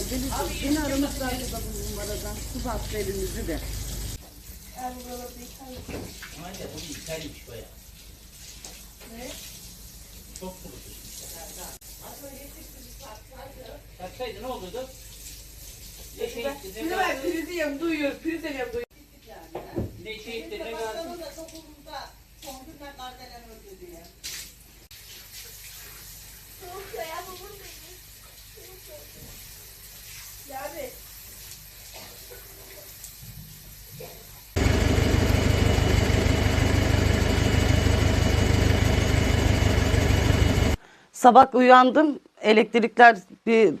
Deniz, yine aramışlar da bu numaradan. Su bastı elimizi de. Aynen bu yıkaymış baya. Ne? Çok sulu Kaçsaydı ne olurdu? Şey Şimdi ben yem duyuyor, yem duyuyor. Sabah uyandım. Elektrikler bir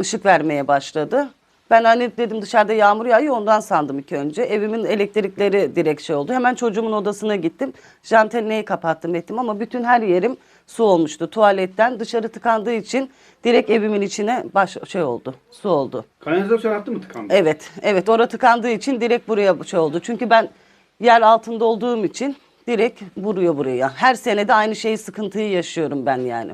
ışık vermeye başladı. Ben hani dedim dışarıda yağmur yağıyor ondan sandım ilk önce. Evimin elektrikleri direkt şey oldu. Hemen çocuğumun odasına gittim. Jantelneyi kapattım ettim ama bütün her yerim su olmuştu. Tuvaletten dışarı tıkandığı için direkt evimin içine baş şey oldu. Su oldu. Kanalizasyon hattı mı tıkandı? Evet, evet. Ora tıkandığı için direkt buraya şey oldu. Çünkü ben yer altında olduğum için direkt vuruyor buraya. Her senede aynı şeyi sıkıntıyı yaşıyorum ben yani.